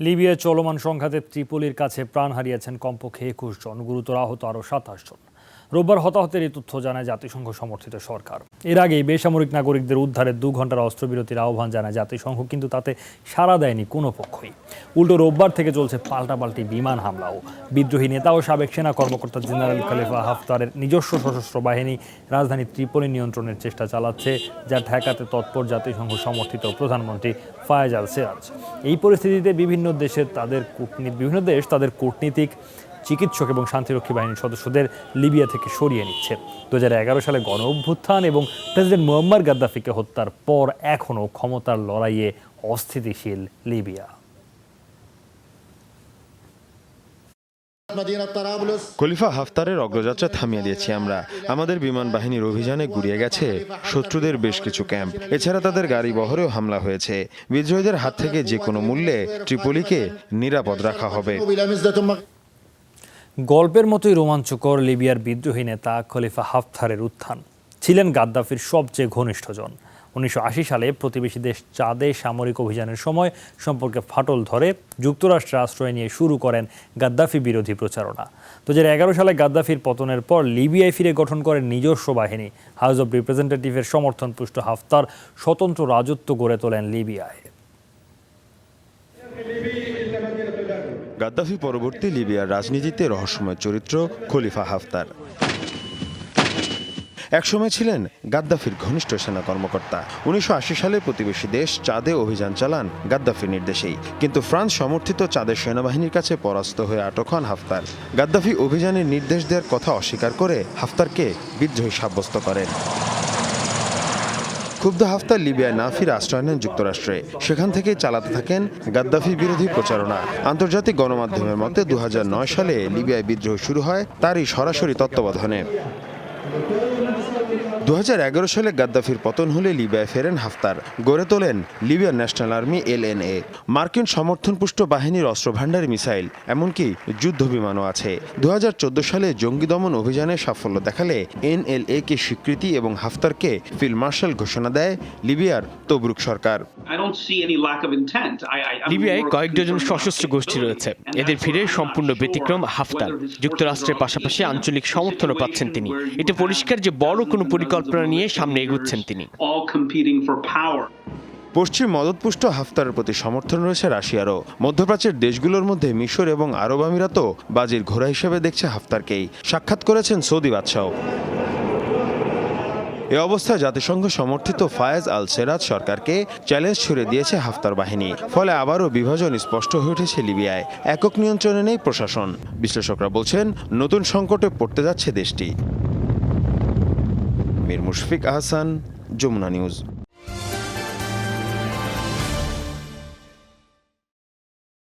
লিবিয়ায় চলমান সংঘাতে ত্রিপলির কাছে প্রাণ হারিয়েছেন কমপক্ষে একুশ জন। গুরুতর আহত আরও সাতাশ জন। রোববার হতাহতের এই তথ্য জানায় জাতিসংঘ সমর্থিত সরকার। এর আগেই বেসামরিক নাগরিকদের উদ্ধারের দু ঘণ্টার অস্ত্রবিরতির আহ্বান জানায় জাতিসংঘ, কিন্তু তাতে সাড়া দেয়নি কোনো পক্ষই। উল্টো রোববার থেকে চলছে পাল্টাপাল্টি বিমান হামলাও। বিদ্রোহী নেতা ও সাবেক সেনা কর্মকর্তা জেনারেল খলিফা হাফতারের নিজস্ব সশস্ত্র বাহিনী রাজধানী ত্রিপোলি নিয়ন্ত্রণের চেষ্টা চালাচ্ছে, যা ঠেকাতে তৎপর জাতিসংঘ সমর্থিত প্রধানমন্ত্রী ফায়েজ আল সেরাজ। এই পরিস্থিতিতে বিভিন্ন দেশের তাদের কূটনীতি বিভিন্ন দেশ তাদের কূটনীতিক চিকিৎসক এবং শান্তিরক্ষী বাহিনীর সদস্যদের লিবিয়া থেকে সরিয়ে নিচ্ছে। দু সালে গণ অভ্যুত্থান এবং প্রেসিডেন্ট মুয়াম্মার গাদ্দাফিকে হত্যার পর এখনও ক্ষমতার লড়াইয়ে অস্থিতিশীল লিবিয়া। খলিফা হাফতারের অগ্রযাত্রা থামিয়ে দিয়েছি আমরা। আমাদের বিমান বাহিনীর অভিযানে গুড়িয়ে গেছে। শত্রুদের বেশ কিছু ক্যাম্প। এছাড়া তাদের গাড়ি বহরেও হামলা হয়েছে। বিদ্রোহীদের হাত থেকে যে কোনো মূল্যে ত্রিপলিকে নিরাপদ রাখা হবে। গল্পের মতোই রোমাঞ্চকর লিবিয়ার বিদ্রোহী নেতা খলিফা হাফতারের উত্থান। ছিলেন গাদ্দাফির সবচেয়ে ঘনিষ্ঠজন উনিশশো আশি সালে প্রতিবেশী দেশ চাঁদে সামরিক অভিযানের সময় সম্পর্কে ফাটল ধরে যুক্তরাষ্ট্রে আশ্রয় নিয়ে শুরু করেন গাদ্দাফি বিরোধী প্রচারণা। দু হাজার এগারো সালে গাদ্দাফির পতনের পর লিবিয়ায় ফিরে গঠন করেন নিজস্ব বাহিনী। হাউস অব রিপ্রেজেন্টেটিভের সমর্থনপুষ্ট হাফতার স্বতন্ত্র রাজত্ব গড়ে তোলেন লিবিয়ায়। গাদ্দাফি পরবর্তী লিবিয়ার রাজনীতিতে রহস্যময় চরিত্র খলিফা হাফতার। একসময় ছিলেন গাদ্দাফির ঘনিষ্ঠ সেনা কর্মকর্তা। উনিশশো আশি সালে প্রতিবেশী দেশ চাঁদে অভিযান চালান গাদ্দাফির নির্দেশেই। কিন্তু ফ্রান্স সমর্থিত চাঁদের সেনাবাহিনীর কাছে পরাস্ত হয়ে আটক হন হাফতার। গাদ্দাফি অভিযানের নির্দেশ দেওয়ার কথা অস্বীকার করে হাফতারকে বিদ্রোহী সাব্যস্ত করেন। ক্ষুব্ধ হাফতার লিবিয়ায় না ফিরে আশ্রয় নেন যুক্তরাষ্ট্রে। সেখান থেকে চালাতে থাকেন গাদ্দাফি বিরোধী প্রচারণা। আন্তর্জাতিক গণমাধ্যমের মতে দু হাজার নয় সালে লিবিয়ায় বিদ্রোহ শুরু হয়, তারই সরাসরি তত্ত্বাবধানে। দু হাজার এগারো সালে গাদ্দাফির পতন হলে লিবিয়ায় ফেরেন হাফতার। গড়ে তোলেন লিবিয়ার ন্যাশনাল আর্মি এলএনএ মার্কিন সমর্থনপুষ্ট বাহিনীর অস্ত্রভাণ্ডার মিসাইল এমনকি যুদ্ধ বিমানও আছে। দু সালে জঙ্গি দমন অভিযানে সাফল্য দেখালে এনএলএ কে স্বীকৃতি এবং হাফতারকে ফিল্ড মার্শাল ঘোষণা দেয় লিবিয়ার তবরুক সরকার। লিবিয়ায় কয়েক ডজন সশস্ত্র গোষ্ঠী রয়েছে। এদের ভিড়ে সম্পূর্ণ ব্যতিক্রম হাফতার। যুক্তরাষ্ট্রের পাশাপাশি আঞ্চলিক সমর্থনও পাচ্ছেন তিনি। এটা পরিষ্কার যে বড় কোনো পরিকল্পনা নিয়ে সামনে এগুচ্ছেন তিনি. পশ্চিম মদতপুষ্ট হাফতারের প্রতি সমর্থন রয়েছে রাশিয়ারও। মধ্যপ্রাচ্যের দেশগুলোর মধ্যে মিশর এবং আরব আমিরাতও বাজির ঘোড়া হিসেবে দেখছে হাফতারকেই। সাক্ষাৎ করেছেন সৌদি বাদশাহ। এ অবস্থায় জাতিসংঘ সমর্থিত ফায়েজ আল সেরাজ সরকারকে চ্যালেঞ্জ ছুড়ে দিয়েছে হাফতার বাহিনী। ফলে আবারও বিভাজন স্পষ্ট হয়ে উঠেছে লিবিয়ায়। একক নিয়ন্ত্রণে নেই প্রশাসন। বিশ্লেষকরা বলছেন নতুন সংকটে পড়তে যাচ্ছে দেশটি। মীর মুশফিক আহসান যমুনা নিউজ।